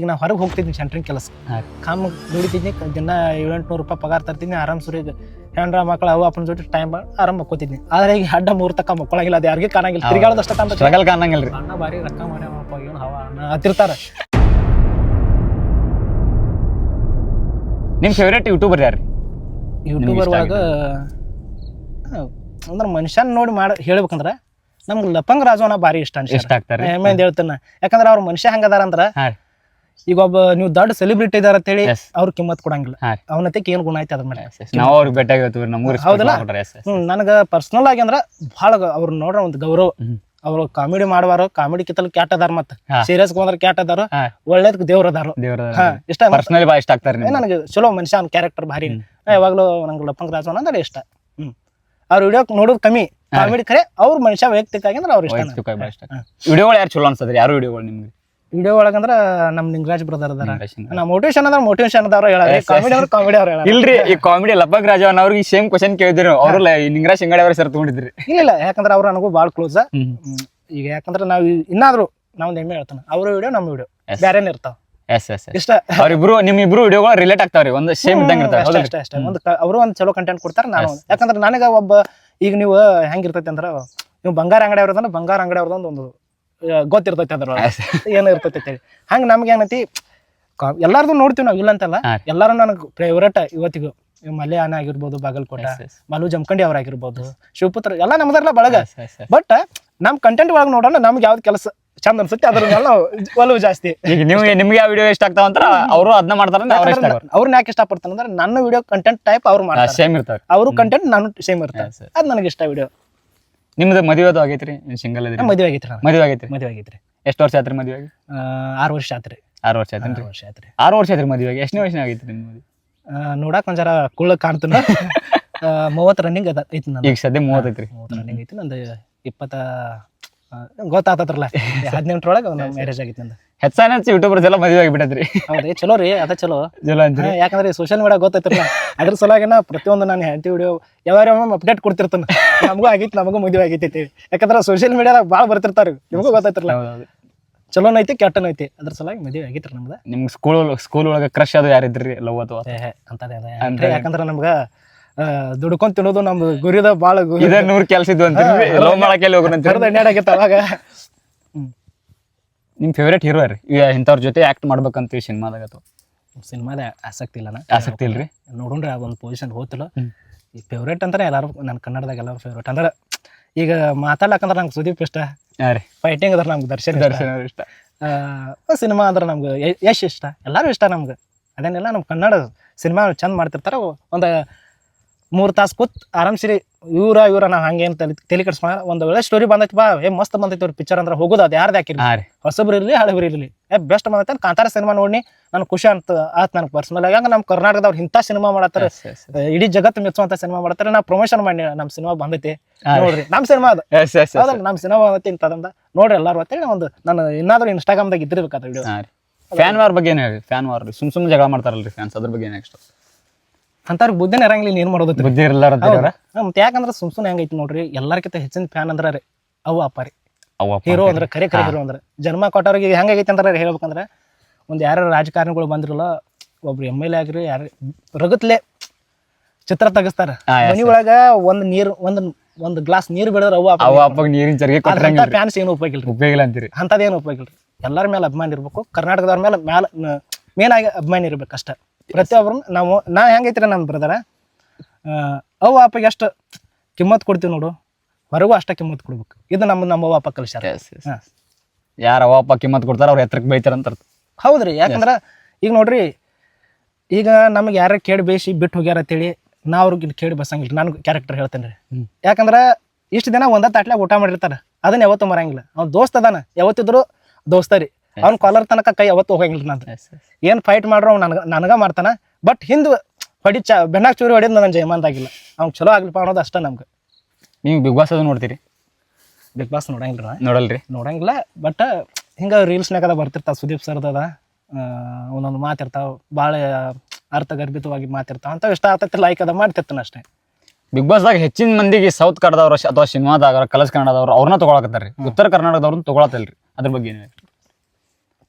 ಈಗ ನಾ ಹೊರಗೆ ಹೋಗ್ತಿದ್ವಿ ಸೆಂಟ್ರಿಂಗ್ ಕೆಲಸ. ಕಾಮ್ ದುಡಿತಿದ್ನಿ ದಿನ ಏಳೆಂಟುನೂರು ರೂಪಾಯಿ ಪಗಾರ ತರ್ತಿದ್ನಿ ಆರಾಮ್ ಸುರಿ ಹೆಣ್ರ ಮಕ್ಕಳು ಅವು ಅಪ್ಪನ ಜೊತೆ ಟೈಮ್ ಆರಾಮ್ ಮಕ್ಕೋತಿದ್ನಿ ಆದ್ರೆ ಈಗ ಅಡ್ಡ ಮೂರು ತಕ್ಕ ಮಕ್ಕಳಾಗಿಲ್ಲ ಅದು ಯಾರಿಗೆ ಕಾಣಂಗಿಲ್ಲ. ಹೌದು. ತಿರ್ಗಾಳದಷ್ಟ ಕಾಣ್ತೈತಿ. ಕಾಣಂಗಿಲ್ಲ ರೀ ಅಣ್ಣ ಬಾರಿ ರೊಕ್ಕ ಮಾಡ್ಯಾವಪ್ಪ ಏನು ಹವ ಅಣ್ಣ ಹತ್ತಿರ್ತಾರ ನಿಮ್ ಫೇವ್ರೇಟ್ ಯೂಟ್ಯೂಬರ್ ಯಾರು ಯೂಟ್ಯೂಬರ್ ಒಳಗ ಅಂದ್ರೆ ಮನುಷ್ಯನ್ ನೋಡಿ ಮಾಡ ಹೇಳ್ಬೇಕಂದ್ರ ನಮ್ಗೆ ಲಪಂಗ್ ರಾಜು ಭಾರಿ ಇಷ್ಟ ಅನ್ಸ ಇಷ್ಟ ಆಗ್ತಾರೆ ಹೇಳ್ತಾನೆ ಯಾಕಂದ್ರ ಅವ್ರ ಮನುಷ್ಯ ಹಂಗದಾರ ಅಂದ್ರ. ಈಗ ಒಬ್ಬ ನೀವು ದೊಡ್ಡ ಸೆಲೆಬ್ರಿಟಿ ಇದಾರ ಅಂತ ಹೇಳಿ ಅವ್ರ ಕಿಮ್ಮತ್ ಕೊಡಂಗಿಲ್ಲ. ಅವನತೆಗೆ ಏನ್ ಗುಣ ಐತೆ ಅದ್ರ ಮೇಲೆ ನಾವು ಅವ್ರಿಗೆ ಭೇಟಿಯಾಗಿರ್ತೀವಿ ನಮ್ಮೂರ್ ಹೌದಲ್ಲ? ಹ್ಮ್ ನನಗ ಪರ್ಸನಲ್ ಆಗಿ ಅಂದ್ರ ಬಹಳ ಅವ್ರ ನೋಡ್ರ ಒಂದು ಗೌರವ. ಅವ್ರು ಕಾಮಿಡಿ ಮಾಡುವಾರು ಕಾಮಿಡಿ ಕಿತ್ತಲ್ ಕ್ಯಾಟ್ ಅದಾರ ಮತ್ತ. ಸೀರಿಯಸ್ ಬಂದ್ರ ಕ್ಯಾಟ್ ಅದಾರ ಒಳ್ಳೇದ್ ಒಳ್ಳೇದಕ್ ದೇವ್ರ ಅದಾರು. ಇಷ್ಟ ಪರ್ಸನಲಿ ಬಾ ಇಷ್ಟ ಆಗ್ತಾರೆ ನನಗೆ ಚಲೋ ಮನುಷ್ಯ ಅವ್ನ ಕ್ಯಾರೆಕ್ಟರ್ ಭಾರಿ. ಯಾವಾಗ್ಲೂ ನಂಗೆ ಲಪ್ಪಂಗ್ ರಾಜು ಅಂದ್ರೆ ಇಷ್ಟ. ಹ್ಮ್. ಅವ್ರ ವಿಡಿಯೋ ನೋಡೋದು ಕಮ್ಮಿ. ಕಾಮಿಡಿ ಕರೆ ಅವ್ರ ಮನುಷ್ಯ ವೈಯಕ್ತಿಕ ಆಗಿ ಅಂದ್ರೆ ಅವ್ರ ಇಷ್ಟ ವಿಡಿಯೋಗಳು ಯಾರು ಚಲೋ ಅನ್ಸದ್ರಿ? ಯಾರು ವಿಡಿಯೋಗಳು ನಿಮ್ಗೆ? ವಿಡಿಯೋ ಒಳಗಂದ್ರ ನಮ್ ನಿಂಗರಾಜ್ ಬ್ರದರ್ ಅದಾರ. ನಾ ಮೋಟಿವೇಶನ್ ಅದ್ರ ಮೋಟಿವೇಶನ್ ಅದಾರ ಹೇಳಾರೆ. ಕಾಮಿಡಿ ಅವ್ರ ಕಾಮಿಡಿ ಅವ್ರ ಹೇಳ ಇಲ್ರಿ ಈ ಕಾಮಿಡಿ ಲಬ್ಬಕ್ ರಾಜ ಅವ್ರಿಗೆ ಸೇಮ್ ಕ್ವಶನ್ ಕೇಳಿದ್ರು. ಅವ್ರು ನಿಂಗರಾಜ್ ಹಿಂಗಡೆ ಅವ್ರ ಸರ್ ತಗೊಂಡಿದ್ರಿ. ಇಲ್ಲ ಇಲ್ಲ. ಯಾಕಂದ್ರೆ ಅವ್ರು ನನಗೂ ಭಾಳ ಕ್ಲೋಸ್ ಈಗ ಯಾಕಂದ್ರೆ ನಾವು ಇನ್ನಾದ್ರು ನಾವ್ ಹೆಮ್ಮೆ ಹೇಳ್ತಾನೆ. ಅವ್ರ ವಿಡಿಯೋ ನಮ್ಮ ವಿಡಿಯೋ ಬೇರೆನೇ ಬ್ಯಾರೇನೆ ಇರ್ತಾವ. ಎಸ್ ಎಸ್ ಇಷ್ಟ. ಅವ್ರಿಬ್ರು ನಿಮ್ ಇಬ್ರು ವಿಡಿಯೋಗಳು ರಿಲೇಟ್ ಆಗ್ತಾವ್ರಿ ಒಂದು ಸೇಮ್ ಇದ್ದಂಗ ಇರ್ತಾವ. ಅಷ್ಟೇ ಅಷ್ಟೇ ಒಂದು ಅವರು ಒಂದು ಚಲೋ ಕಂಟೆಂಟ್ ಕೊಡ್ತಾರೆ ನಾನು. ಯಾಕಂದ್ರೆ ನನಗೆ ಒಬ್ಬ ಈಗ ನೀವು ಹೆಂಗಿರ್ತೈತೆ ಅಂದ್ರೆ ನೀವು ಬಂಗಾರ ಅಂಗಡಿ ಅವ್ರದ್ದು ಬಂಗಾರ ಅಂಗಡಿ ಅವ್ರದ್ದು ಒಂದು ಗೊತ್ತಿರ್ತೈತೆ ಅದ್ರ ಏನು ಇರ್ತೈತೆ ಅಂತೇಳಿ ಹಂಗೆ ನಮ್ಗೆ ಏನೈತಿ ಎಲ್ಲಾರ್ದು ನೋಡ್ತೀವಿ ನಾವು ಇಲ್ಲ ಅಂತಲ್ಲ. ಹಾ. ಎಲ್ಲಾರು ನನಗೆ ಫೇವ್ರೇಟ್ ಇವತ್ತಿಗೂ ಇವ್ ಮಲ್ಯ ಅಣ್ಣ ಆಗಿರ್ಬೋದು ಬಾಗಲಕೋಟ ಮಲು ಜಮಖಂಡಿ ಅವ್ರಾಗಿರ್ಬೋದು ಶಿವಪುತ್ರ ಎಲ್ಲ ನಮ್ದಲ್ಲ ಬಳಗ. ಬಟ್ ನಮ್ ಕಂಟೆಂಟ್ ಒಳಗೆ ನೋಡೋಣ ನಮ್ಗೆ ಯಾವ್ದು ಕೆಲಸ ಚಂದ ಅನ್ಸುತ್ತೆ ಅದ್ರ ಮೇಲೆ ನಾವು ಒಲವು ಜಾಸ್ತಿ. ಈಗ ನಿಮ್ಗೆ ನಿಮ್ಗೆ ಯಾವ ವಿಡಿಯೋ ಇಷ್ಟ ಆಗ್ತಾವ ಅಂತ ಅವರು ಅದನ್ನ ಮಾಡ್ತಾರ ಅವ್ರ ಇಷ್ಟ ಅವ್ರನ್ನ ಯಾಕೆ ಇಷ್ಟಪಡ್ತಾನೆ ಅಂದ್ರೆ ನನ್ನ ವಿಡಿಯೋ ಕಂಟೆಂಟ್ ಟೈಪ್ ಅವ್ರು ಮಾಡ್ತಾರೆ. ಸೇಮ್ ಇರ್ತಾರೆ ಅವರು ಕಂಟೆಂಟ್ ನಾನು ಸೇಮ್ ಇರ್ತಾರೆ. ಅದ್ ನನಗೆ ಇಷ್ಟ ವಿಡಿಯೋ ನಿಮ್ದು ಮದುವೆ ಆಗೈತ್ರಿ ಸಿಂಗಲ್ ಅದ್ರ. ಮದುವೆ ಆಗೈತ್ರಿ ನಾನು ಮದುವೆ ಆಗೈತ್ರಿ? ಮದುವೆ ಆಗೈತ್ರಿ. ಎಷ್ಟು ವರ್ಷ ಆತ್ರಿ ಮದುವೆ ಆ, ಆರು ವರ್ಷ ಆತ್ರಿ. ಆರು ವರ್ಷ ಆಯ್ತು ಆರು ವರ್ಷ ಆತ್ರಿ. ಆರು ವರ್ಷ ಆಯ್ತು ಮದುವೆಗೆ? ಎಷ್ಟನೇ ವರ್ಷ ಆಗೈತ್ರಿ ನಿಮ್ಮ ಮದುವೆ? ನೋಡಕ್ ಒಂದ್ ಜರ ಕುಳ್ಳ ಕಾಣ್ತಾನ. ಮೂವತ್ತು ರನ್ನಿಂಗ್ ಅದ ಐತಿ ನಂದು ಈಗ ಸದ್ಯ ಮೂವತ್ತೈತ್ರಿ. ಮೂವತ್ತು ರನ್ನಿಂಗ್ ಐತಿ ನಂದು ಇಪ್ಪತ್ತ ಗೊತ್ತಾತತ್ರಲ್ಲ ಹದಿನೆಂಟರೊಳಗೆ ಮ್ಯಾರೇಜ್ ಆಗಿತ್ತು ನಂದು. ಹೆಚ್ಚಾನ ಹೆಚ್ಚು ಯೂಟ್ಯೂಬರ್ಸ್ ಎಲ್ಲ ಮದುವೆ ಆಗಿಬಿಟ್ಟದ್ರಿ. ಹೌದ್ರಿ ಚಲೋ ರೀ ಅದ ಚಲೋ. ಚಲೋ ಅಂತ ಯಾಕಂದ್ರೆ ಸೋಷಿಯಲ್ ಮೀಡಿಯಾ ಗೊತ್ತೈತ್ರಲ್ಲ ಅದ್ರ ಸಲುವಾಗಿ ನಾ ಪ್ರತಿಯೊಂದು ನಾನು ಹೆಂಡತಿ ವಿಡಿಯೋ ಯಾವ್ಯಾವ ಅಪ್ಡೇಟ್ ಕೊಡ್ತಿರ್ತಾನೆ. ನಮಗೂ ಆಗಿತ್ತು ನಮಗೂ ಮದುವೆ ಆಗೈತಿ ಯಾಕಂದ್ರೆ ಸೋಷಿಯಲ್ ಮೀಡಿಯಾದಾಗ ಭಾಳ ಬರ್ತಿರ್ತಾರ ನಿಮಗೂ ಗೊತ್ತೈತ್ರಲ್ಲ ಚಲೋನ ಐತಿ ಕೆಟ್ಟನ ಐತಿ ಅದ್ರ ಸಲುವಾಗಿ ಮದುವೆ ಆಗಿತ್ತು ನಮ್ದು. ನಿಮ್ಗೆ ಸ್ಕೂಲ್ ಸ್ಕೂಲ್ ಒಳಗೆ ಕ್ರಶ್ ಅದು ಯಾರಿದ್ರಿ? ಲವ್ ಅದು? ಅಂತದೇ ಅಂದ್ರೆ ಯಾಕಂದ್ರೆ ನಮ್ಗ ದುಡ್ಕೊಂಡ್ ತಿನ್ನೋದು ನಮ್ದು ಗುರಿದ ಬಾಳ ಗುರಿ. ಇದೇ ನೂರ್ ಕೆಲ್ಸ ಇದ್ವು ಅಂತ ಲವ್ ಮಾಡಕ್ಕೆ ಹೋಗೋಣ ಎಣ್ಣೆ ಅವಾಗ. ನಿಮ್ ಫೇವ್ರೇಟ್ ಹೀರೋ ರೀ ಈಗ ಇಂಥವ್ರ ಜೊತೆ ಆಕ್ಟ್ ಮಾಡ್ಬೇಕಂತ ಸಿನಿಮಾದಾಗ ಅಥವಾ? ಸಿನಿಮಾದ ಆಸಕ್ತಿ ಇಲ್ಲ ಆಸಕ್ತಿ ಇಲ್ರಿ? ನೋಡೋಣ್ರಿ ಒಂದು ಪೊಸಿಷನ್ ಹೋತಿಲ್ಲ. ಈ ಫೇವ್ರೇಟ್ ಅಂದ್ರೆ ಎಲ್ಲಾರು ನನ್ನ ಕನ್ನಡದಾಗ ಎಲ್ಲಾರು ಫೇವ್ರೇಟ್ ಅಂದ್ರೆ ಈಗ ಮಾತಾಡ್ಲಕ್ಕಂದ್ರೆ ನಂಗೆ ಸುದೀಪ್ ಇಷ್ಟ. ಫೈಟಿಂಗ್ ಅಂದ್ರೆ ನಮ್ಗೆ ದರ್ಶನ್ ದರ್ಶನ್ ಇಷ್ಟ. ಸಿನಿಮಾ ಅಂದ್ರೆ ನಮ್ಗೆ ಯಶ್ ಇಷ್ಟ. ಎಲ್ಲರೂ ಇಷ್ಟ ನಮ್ಗೆ. ಅದೇನಿಲ್ಲ ನಮ್ಮ ಕನ್ನಡ ಸಿನಿಮಾ ಚಂದ ಮಾಡ್ತಿರ್ತಾರ ಒಂದು ಮೂರು ತಾಸು ಕೂತ್ ಆರಾಮ್ಸಿರಿ. ಇವ್ರ ಇವ್ರ ನಾವು ಹಂಗೇನು ತಲೆ ತಲೆ ಕೆಡ್ಸ್ಕೊಂಡ ಒಂದು ಒಳ್ಳೆ ಸ್ಟೋರಿ ಬಂದೈತಿ ಬಾ. ಏ ಮಸ್ತ್ ಬಂದೈತಿ ಅವ್ರ ಪಿಕ್ಚರ್ ಅಂದ್ರೆ. ಹೋಗೋದು ಅದು ಯಾರ್ದು ಹಾಕಿರಿ ಹೊಸಬ್ರು ಇರಲಿ ಹಳಬ್ರು ಇರಲಿ. ಏ ಬೆಸ್ಟ್ ಬಂದೈತೆ ಅಂತ ಕಾಂತಾರ ಸಿನಿಮಾ ನೋಡಿ ನನ್ ಖುಷಿ ಅಂತ ಆತ್ ನನಗೆ ಪರ್ಸನಲ್ ಆಗಿ. ನಮ್ಮ ಕರ್ನಾಟಕದವ್ರು ಇಂಥ ಸಿನಿಮಾ ಮಾಡತ್ತಾರ. ಇಡೀ ಜಗತ್ತು ಮೆಚ್ಚುವಂತ ಸಿನಿಮಾ ಮಾಡತ್ತಾರೆ. ನಾ ಪ್ರಮೋಷನ್ ಮಾಡಿ ನಮ್ಮ ಸಿನಿಮಾ ಬಂದೈತಿ. ನೋಡ್ರಿ ನಮ್ಮ ಸಿನಿಮಾ ಅದು. ನಮ್ಮ ಸಿನಿಮಾ ಬಂದೈತಿ ಇಂಥದಂದ ನೋಡ್ರಿ ಎಲ್ಲಾರು ಅಂತೇಳಿ ಒಂದು ನಾನು ಇನ್ನಾದ್ರೂ ಇನ್ಸ್ಟಾಗ್ರಾಮ್ದಾಗ ಇದ್ದಿರ್ಬೇಕಾದ ವಿಡಿಯೋ ಫ್ಯಾನ್ ವಾರ್ ಬಗ್ಗೆ ಏನು ಹೇಳಿ ಫ್ಯಾನ್ ವಾರ್ ಸುಮ್ ಸುಮ್ ಜಗಳ ಮಾಡ್ತಾರಲ್ರಿ ಫ್ಯಾನ್ಸ್ ಅದ್ರ ಬಗ್ಗೆ ನೆಕ್ಸ್ಟ್ ಅಂತಾರ ಬುದ್ಧಿನ ಇರಂಗಿಲ್ಲ ಏನ್ ಮಾಡೋದು ಬುದ್ಧಿ ಇರಲಾರ ಮತ್ತೆ ಯಾಕಂದ್ರೆ ಸುಮ್ ಸುಮ್ನೆ ಹೆಂಗೈತಿ ನೋಡ್ರಿ ಎಲ್ಲಾರ್ಕಿಂತ ಹೆಚ್ಚಿನ ಫ್ಯಾನ್ ಅಂದ್ರೆ ರೀ ಅವು ಅಪ್ಪ ರೀ. ಅವ ಹೀರೋ ಅಂದ್ರೆ ಕರೆ ಕರೆ ಹೀರೋ ಅಂದ್ರೆ. ಜನ್ಮ ಕೊಟ್ಟವ್ರಿಗೆ ಹೆಂಗೈತಿ ಅಂದ್ರೆ ಹೇಳ್ಬೇಕಂದ್ರೆ ಒಂದು ಯಾರು ರಾಜಕಾರಣಿಗಳು ಬಂದ್ರಲ್ಲ ಒಬ್ರು ಎಂ ಎಲ್ ಎ ಆಗ್ರಿ ಯಾರು ರಗತ್ಲೆ ಚಿತ್ರ ತೆಗಿಸ್ತಾರ. ಮನಿ ಒಳಗ ಒಂದ್ ನೀರ್ ಒಂದ್ ಒಂದ್ ಗ್ಲಾಸ್ ನೀರ್ ಬಿಡದ್ರ ಅವು ಅವ ಅಪ್ಪಗ ನೀರಿನ ಚರಿಗೆ ಕೊಟ್ಟರಂಗಿಲ್ಲ ಫ್ಯಾನ್ಸ್ ಏನು ಉಪಯೋಗ ಇಲ್ರಿ? ಉಪಯೋಗ ಇಲ್ಲ ಅಂತೀರಿ. ಅಂತದೇನು ಉಪಯೋಗ ಇಲ್ರಿ? ಎಲ್ಲರ ಮೇಲೆ ಅಭಿಮಾನ ಇರ್ಬೇಕು. ಕರ್ನಾಟಕದವ್ರ ಮೇಲೆ ಮ್ಯಾಲ ಮೇನ್ ಆಗಿ ಅಭಿಮಾನ ಇರ್ಬೇಕು ಅಷ್ಟ ಪ್ರತಿಯೊಬ್ಬರು ನಾವು ನಾ ಹೆಂಗೈತ್ರಿ ನನ್ನ ಬ್ರದರ ಅವು ಅಪ್ಪಗೆ ಎಷ್ಟು ಕಿಮ್ಮತ್ ಕೊಡ್ತೀವಿ ನೋಡು. ಹೊರಗೂ ಅಷ್ಟ ಕಿಮ್ಮತ್ ಕೊಡ್ಬೇಕು. ಇದು ನಮ್ಮ ನಮ್ಮ ಅವ್ವ ಅಪ್ಪ ಕಲಿಸ್ಯಾರ. ಯಾರ ಅವ ಅಪ್ಪ ಕಿಮ್ಮತ್ ಕೊಡ್ತಾರ ಅವ್ರು ಎತ್ತರಕ್ಕೆ ಬೈತಾರ ಅಂತ. ಹೌದ್ರಿ ಯಾಕಂದ್ರೆ ಈಗ ನೋಡ್ರಿ ಈಗ ನಮಗೆ ಯಾರ ಕೇಳಿ ಬೇಯಿಸಿ ಬಿಟ್ಟು ಹೋಗ್ಯಾರ ಅಂತೇಳಿ ನಾ ಅವ್ರಿಗೆ ಕೇಳಿ ಬಸಂಗಿಲ್ಲ. ನಾನು ಕ್ಯಾರೆಕ್ಟರ್ ಹೇಳ್ತೇನೆ ರೀ. ಯಾಕಂದ್ರೆ ಇಷ್ಟು ದಿನ ಒಂದ ತಾಟ್ಲಾಗ ಊಟ ಮಾಡಿರ್ತಾರೆ. ಅದನ್ನ ಯಾವತ್ತೂ ಮರಂಗಿಲ್ಲ ಅವ್ನ ದೋಸ್ತ ಅದಾನ. ಯಾವತ್ತಿದ್ರು ದೋಸ್ತ ರೀ. ಅವ್ನ ಕಾಲರ್ ತನಕ ಕೈ ಅವತ್ತು ಹೋಗಂಗಿಲ್ಲ ನಂದು. yes. ಏನ್ ಫೈಟ್ ಮಾಡ್ರೋ ಅವ್ನು ನನಗ ನನಗ ಮಾಡ್ತಾನ. ಬಟ್ ಹಿಂದ್ ಹೊಡಿ ಚ ಬೆನ್ನಾಗ ಚೂರಿ ಹೊಡಿದ್ ನನ್ನ ಜಯಮಾನ್ದಾಗಿಲ್ಲ ಅವ್ನು ಚಲೋ ಆಗ್ಲಿಪ್ಪ ಅನ್ನೋದು ಅಷ್ಟ ನಮ್ಗೆ. ನೀವು ಬಿಗ್ ಬಾಸ್ ಅದು ನೋಡ್ತೀರಿ? ಬಿಗ್ ಬಾಸ್ ನೋಡಂಗಿಲ್ಲ. ನೋಡಲ್ರಿ. ನೋಡಂಗಿಲ್ಲ ಬಟ್ ಹಿಂಗ ರೀಲ್ಸ್ನಾಗ ಅದ ಬರ್ತಿರ್ತಾವ ಸುದೀಪ್ ಸರ್ದ ಅದ ಒಂದೊಂದು ಮಾತಿರ್ತಾವ ಭಾಳ ಅರ್ಥಗರ್ಭಿತವಾಗಿ ಮಾತಿರ್ತಾವ. ಅಂತ ಇಷ್ಟ ಆಗ್ತೈತಿ ಲೈಕ್ ಅದ ಮಾಡ್ತಿರ್ತಾನ ಅಷ್ಟೇ. ಬಿಗ್ ಬಾಸ್ದಾಗ ಹೆಚ್ಚಿನ ಮಂದಿಗೆ ಸೌತ್ ಕನ್ನಡದವ್ರು ಅಥವಾ ಸಿನಿಮಾದಾಗ ಕಲಸ್ ಕನ್ನಡದವ್ರು ಅವ್ರನ್ನ ತಗೊಳಕತ್ತಾರ್ರಿ. ಉತ್ತರ ಕರ್ನಾಟಕದವ್ರನ್ನ ತಗೊಳತಿಲ್ರಿ ಅದ್ರ ಬಗ್ಗೆ ಏನು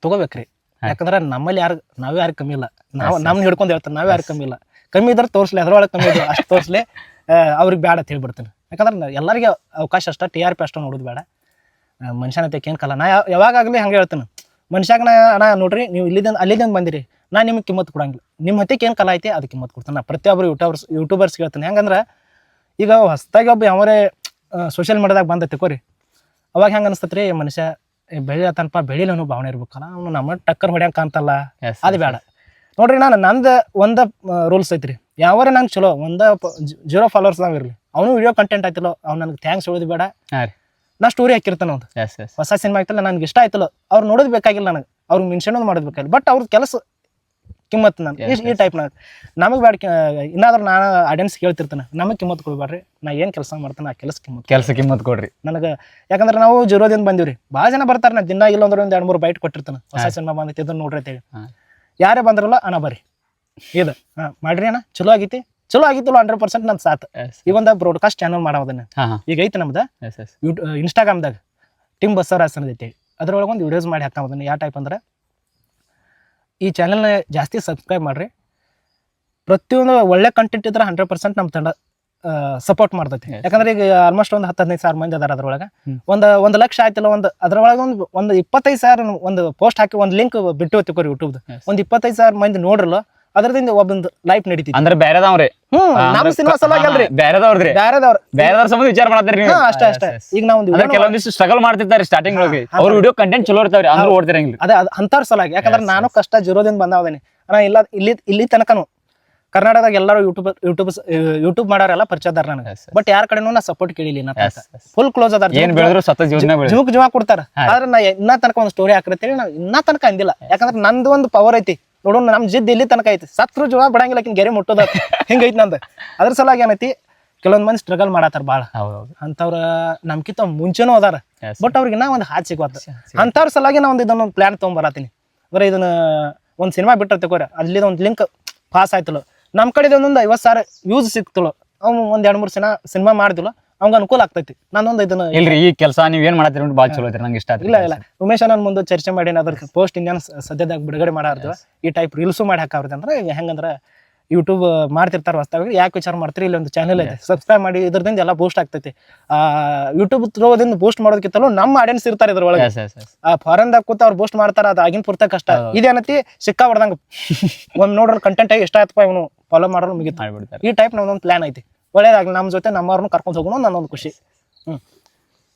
ತಗೋಬೇಕ್ರಿ. ಯಾಕಂದ್ರೆ ನಮ್ಮಲ್ಲಿ ಯಾರು ನಾವೇ ಯಾರು ಕಮ್ಮಿ ಇಲ್ಲ. ನಾವು ನಮ್ನ ಹಿಡ್ಕೊಂಡು ಹೇಳ್ತಾರೆ ನಾವೇ ಯಾರು ಕಮ್ಮಿ ಇಲ್ಲ. ಕಮ್ಮಿ ಇದ್ರೆ ತೋರಿಸ್ಲಿ ಅದ್ರೊಳಗೆ ಕಮ್ಮಿ ಇದ್ರು ಅಷ್ಟು ತೋರಿಸ್ಲಿ ಅವ್ರಿಗೆ ಬೇಡ ಅಂತ ಹೇಳ್ಬಿಡ್ತೀನಿ. ಯಾಕಂದ್ರೆ ಎಲ್ಲರಿಗೆ ಅವಕಾಶ ಅಷ್ಟ ಟಿ ಆರ್ ಪಿ ಅಷ್ಟು ನೋಡೋದು ಬೇಡ. ಮನುಷ್ಯನತೆ ಏನು ಕಲ್ಲ ನಾ ಯಾವಾಗಲಿ ಹಂಗೆ ಹೇಳ್ತೀನಿ. ಮನುಷ್ಯಾಗ ನಾ ಅಣ್ಣ ನೋಡ್ರಿ ನೀವು ಇಲ್ಲಿಂದ ಅಲ್ಲಿಂದ ಬಂದಿರಿ. ನಾ ನಿಮ್ಗೆ ಕಿಮ್ಮತ್ ಕೊಡಂಗಿಲ್ಲ. ನಿಮ್ಮ ಹತ್ತಿಗೆ ಏನು ಕಲ ಐತಿ ಅದಕ್ಕೆ ಕಿಮ್ಮತ್ ಕೊಡ್ತಾನೆ. ನಾ ಪ್ರತಿಯೊಬ್ಬರು ಯೂಟ್ಯೂಬರ್ಸ್ ಯೂಟ್ಯೂಬರ್ಸ್ ಹೇಳ್ತೀನಿ ಹೆಂಗಂದ್ರೆ ಈಗ ಹೊಸ್ದಾಗಿ ಒಬ್ಬ ಯಾವರೇ ಸೋಷಿಯಲ್ ಮೀಡಿಯಾದಾಗ ಬಂದ ತಿಕೋರಿ ಅವಾಗ ಹೆಂಗೆ ಅನಿಸ್ತತ್ರಿ ರೀ ಬೆಳಿಲತ್ತನಪ್ಪ ಬೆಳಿಲಿ ಅನ್ನೋ ಭಾವನೆ ಇರ್ಬೇಕಲ್ಲ ಅವನು ನಮ್ಮ ಟಕ್ಕರ್ ಹೊಡ್ಯಂಗೆ ಕಾಣ್ತಲ್ಲ. ಅದು ಬೇಡ. ನೋಡ್ರಿ ನಾನು ನಂದು ಒಂದ ರೂಲ್ಸ್ ಐತ್ರಿ. ಯಾವಾರ ನಂಗೆ ಚಲೋ ಒಂದ ಜೀರೋ ಫಾಲೋವರ್ಸ್ ನಾವ್ ಇರ್ಲಿ. ಅವನು ವಿಡಿಯೋ ಕಂಟೆಂಟ್ ಆಯ್ತಲ್ಲ ಅವ್ನು ನನಗೆ ಥ್ಯಾಂಕ್ಸ್ ಹೇಳೋದು ಬೇಡ. ನಾ ಸ್ಟೋರಿ ಹಾಕಿರ್ತಾನೆ ಅವ್ನು ಹೊಸ ಸಿನಿಮಾ ಆಯ್ತಲ್ಲ ನನಗೆ ಇಷ್ಟ ಆಯ್ತಲ್ಲ ಅವ್ರು ನೋಡೋದು ಬೇಕಾಗಿಲ್ಲ ನನಗೆ. ಅವ್ರು ಮೆನ್ಷನ್ ಮಾಡೋದು ಬೇಕಾಗಿಲ್ಲ. ಬಟ್ ಅವ್ರ ಕೆಲಸ ಕಿಮ್ಮತ್ ನಾನು ಈ ಈ ಟೈಪ್ ನನಗೆ ನಮಗೆ ಬೇಡ ಇನ್ನಾದ್ರೂ ನಾನು ಆಡಿಯನ್ಸ್ ಕೇಳ್ತಿರ್ತಾನೆ ನಮಗೆ ಕಿಮ್ಮತ್ ಕೊಡ್ಬೇಡ್ರಿ ನಾ ಏನು ಕೆಲಸ ಮಾಡ್ತಾನೆ ಆ ಕೆಲಸ ಕಿಮ್ಮತ್ ಕೆಲಸ ಕಿಮ್ಮತ್ ಕೊಡ್ರಿ. ನನಗೆ ಯಾಕಂದ್ರೆ ನಾವು ಜೀರೋದಿಂದ ಬಂದಿವ್ರಿ. ಭಾಳ ಜನ ಬರ್ತಾರೆ ನಾ ದಿನ ಇಲ್ಲ ಅಂದ್ರೆ ಒಂದು ಎರಡು ಮೂರು ಬೈಟ್ ಕೊಟ್ಟಿರ್ತಾನೆ. ಹೊಸ ಸಿನಿಮಾ ಬಂದೈತಿ ಇದನ್ನ ನೋಡ್ರಿ ಅಂತೇಳಿ. ಯಾರೇ ಬಂದ್ರಲ್ಲ ಅಣ್ಣ ಬರ್ರಿ. ಇದು ಹಾಂ ಮಾಡ್ರಿ ಅಣ್ಣ. ಚಲೋ ಆಗೈತಿ. ಚಲೋ ಆಗಿತ್ತಲ್ಲ ಹಂಡ್ರೆಡ್ ಪರ್ಸೆಂಟ್ ನನ್ನ ಸಾತ್ ಈಗ ಒಂದು ಬ್ರಾಡ್ಕಾಸ್ಟ್ ಚಾನಲ್ ಮಾಡೋದನ್ನ ಈಗ ಐತೆ ನಮ್ದು. ಇನ್ಸ್ಟಾಗ್ರಾಮ್ದಾಗ ಟಿಮ್ ಬಸವರಾಜ್ ಐತಿ ಅದ್ರೊಳಗೆ ಒಂದು ವಿಡಿಯೋಸ್ ಮಾಡಿ ಹಾಕೋದನ್ನ ಯಾವ ಟೈಪ್ ಅಂದ್ರೆ ಈ ಚಾನಲ್ನ ಜಾಸ್ತಿ ಸಬ್ಸ್ಕ್ರೈಬ್ ಮಾಡಿರಿ. ಪ್ರತಿಯೊಂದು ಒಳ್ಳೆ ಕಂಟೆಂಟ್ ಇದ್ರೆ ಹಂಡ್ರೆಡ್ ಪರ್ಸೆಂಟ್ ನಮ್ಮ ತಂಡ ಸಪೋರ್ಟ್ ಮಾಡ್ತೈತಿ. ಯಾಕಂದ್ರೆ ಈಗ ಆಲ್ಮೋಸ್ಟ್ ಒಂದು ಹತ್ತು ಹದಿನೈದು ಸಾವಿರ ಮಂದಿ ಅದಾರ ಅದ್ರೊಳಗೆ. ಒಂದು ಒಂದು ಲಕ್ಷ ಆಯ್ತಲ್ಲ ಒಂದು ಅದ್ರೊಳಗೆ ಒಂದು ಒಂದು ಇಪ್ಪತ್ತೈದು ಸಾವಿರ ಒಂದು ಪೋಸ್ಟ್ ಹಾಕಿ ಒಂದು ಲಿಂಕ್ ಬಿಟ್ಟು ಹೋಗ್ತಿಕೋರಿ ಯೂಟ್ಯೂಬ್ದು. ಒಂದು ಇಪ್ಪತ್ತೈದು ಸಾವಿರ ಮಂದಿ ನೋಡ್ರಲ್ಲ ಅದರದಿಂದ ಒಬ್ಬಂದು ಲೈಫ್ ನಡೀತಿ ಅಂದ್ರೆ ಬೇರೆದವ್ರಿ. ಹ್ಮ್ ನಮ್ಮ ಸಿನಿಮಾ ಸಲುವಾಗಿ ಅಲ್ರಿ ಬೇರೆದವ್ರದ್ರಿ. ಬೇರೆದವ್ರ ಬೇರೆದವ್ರ ಸಂಬಂಧ ವಿಚಾರ ಮಾಡತ್ತೀರಿ ನೀವು. ಅಷ್ಟೇ ಅಷ್ಟೇ. ಈಗ ನಾವು ಅಂದ್ರೆ ಕೆಲವೊಂದಿಷ್ಟು ಸ್ಟ್ರಗಲ್ ಮಾಡ್ತಿರ್ತಾರೆ ಸ್ಟಾರ್ಟಿಂಗ್ ಒಳಗೆ ಅವ್ರ ವಿಡಿಯೋ ಕಂಟೆಂಟ್ ಚಲೋ ಇರ್ತಾವ್ರಿ ಅಂದ್ರೆ ಓಡ್ತಿರಂಗಿಲ್ಲ ಅದೇ ಅದ ಅಂತಾರ್ ಸಲುವಾಗಿ. ಯಾಕಂದ್ರೆ ನಾನು ಕಷ್ಟ ಜೀರೋದಿಂದ ಬಂದಾವದೇನೆ ಅಣ್ಣ ಇಲ್ಲ ಇಲ್ಲಿ ಇಲ್ಲಿ ತನಕನು ಕರ್ನಾಟಕದಾಗ ಎಲ್ಲರೂ ಯೂಟ್ಯೂಬ್ ಯೂಟ್ಯೂಬ್ ಯೂಟ್ಯೂಬ್ ಮಾಡೋರೆಲ್ಲ ಪರಿಚಯದಾರ ನನಗೆ. ಬಟ್ ಯಾರ ಕಡೆನೂ ನಾ support Yes, yes. Full close ಅದಾರ. ಏನ್ ಬೆಳೆದ್ರು ಸತ್ತ ಜೀವನ ಜೀವಕ್ ಜೀವ ಕೊಡ್ತಾರ. ಆದ್ರೆ ನಾ ಇನ್ನ ತನಕ ಒಂದು ಸ್ಟೋರಿ ಹಾಕಿರ್ತೇಳಿ ನಾ ಇನ್ನ ತನಕ ಅಂದಿಲ್ಲ. ಯಾಕಂದ್ರೆ ನಂದು ಒಂದು ಪವರ್ ಐತಿ. ನೋಡೋಣ ನಮ್ ಜಿದ್ ಇಲ್ಲಿ ತನಕ ಐತಿ. ಸತ್ರು ಜೀವ ಬಿಡಂಗಿಲ್ಲ ಆಕಿನ್ ಗೆರೆ ಮುಟ್ಟೋದ ಹಿಂಗೈತಿ ನಂದು? ಅದ್ರ ಸಲುವಾಗಿ ಏನೈತಿ ಕೆಲವೊಂದ್ ಮಂದಿ ಸ್ಟ್ರಗಲ್ ಮಾಡತ್ತಾರ ಭಾಳ ಹೌದೌದು ಅಂತವ್ರ ನಮ್ಕಿಂತ ಮುಂಚೆನೂ ಅದಾರ. Yes. ಬಟ್ ಅವ್ರಿಗೆ ನಾ ಒಂದು ಹಾತ್ ಗೊತ್ತ ಅಂಥವ್ರ ಸಲುವಾಗಿ ನಾ ಒಂದು ಇದನ್ನೊಂದು ಪ್ಲಾನ್ ತೊಗೊಂಬರತ್ತೀನಿ ಅಂದ್ರೆ ಇದನ್ನ ಒಂದು ಸಿನಿಮಾ ಬಿಟ್ಟರೆ ತಗೋರಿ ಅಲ್ಲಿ ಒಂದು ಲಿಂಕ್ ಪಾಸ್ ಆಯ್ತಲ್ಲ. ನಮ್ಮ ಕಡೆ ಒಂದೊಂದು ಐವತ್ತು ಸಾವಿರ ಯೂಸ್ ಸಿಕ್ತಳು ಅವ್ನು ಒಂದ್ ಎರಡು ಮೂರು ಸಿನ ಸಿನಿಮಾ ಮಾಡಿದಿಲ್ಲ. ಅವ್ಗೆ ಅನುಕೂಲ ಆಗ್ತೈತಿ. ನಾನೊಂದು ಇದನ್ನ ಇಲ್ರಿ ಈ ಕೆಲಸ ನೀವ್ ಏನ್ ಮಾಡ್ತೀರಿ ಭಾಳ ಚಲೋ ಐತ್ರಿ ನಂಗೆ ಇಷ್ಟ ಇಲ್ಲ ಇಲ್ಲ. ಉಮೇಶ್ ನಾನು ಮುಂದೆ ಚರ್ಚೆ ಮಾಡಿ ಅದ್ರ ಪೋಸ್ಟ್ ಇಂಡಿಯನ್ ಸದ್ಯದಾಗ ಬಿಡುಗಡೆ ಮಾಡಾರ್ದು ಈ ಟೈಪ್ ರೀಲ್ಸು ಮಾಡಿ ಹಾಕಾವ್ರದಂದ್ರ ಅಂದ್ರೆ ಹೆಂಗಂದ್ರೆ ಯೂಟ್ಯೂಬ್ ಮಾಡ್ತಿರ್ತಾರ ಹೊಸ್ತಾಗಿ ಯಾಕೆ ವಿಚಾರ ಮಾಡ್ತೀರಿ? ಇಲ್ಲಿ ಒಂದು ಚಾನಲ್ ಇದೆ ಸಬ್ಸ್ಕ್ರೈಬ್ ಮಾಡಿ ಇದ್ರದಿಂದ ಎಲ್ಲ ಬೂಸ್ಟ್ ಆಗ್ತೈತಿ. ಆ ಯೂಟ್ಯೂಬ್ ಥ್ರೋದಿಂದ ಬೂಸ್ಟ್ ಮಾಡೋದಕ್ಕಿಂತಲೂ ನಮ್ಮ ಆಡಿಯನ್ಸ್ ಇರ್ತಾರೆ ಇದ್ರೊಳಗೆ. ಎಸ್ ಆ ಫಾರನ್ ಆ ಕೂತ ಅವ್ರು ಬೂಸ್ಟ್ ಮಾಡ್ತಾರ ಅದು ಆಗಿನ ಪೂರ್ತ ಕಷ್ಟ. ಇದೇನತಿ ಸಿಕ್ಕಾ ಒಂದ್ ನೋಡ್ರ ಕಂಟೆಂಟ್ ಇಷ್ಟ ಆಯ್ತಪ್ಪ ಇವನು? ಫಾಲೋ ಮಾಡೋರು ಮುಗಿತಾ. ಈ ಟೈಪ್ ನಮ್ದೊಂದು ಪ್ಲಾನ್ ಐತಿ. ಒಳ್ಳೇದಾಗ್ಲಿ ನಮ್ಮ ಜೊತೆ ನಮ್ಮವ್ರನ್ನ ಕರ್ಕೊಂಡು ಹೋಗೋಣ ನನ್ನೊಂದು ಖುಷಿ. ಹ್ಮ್.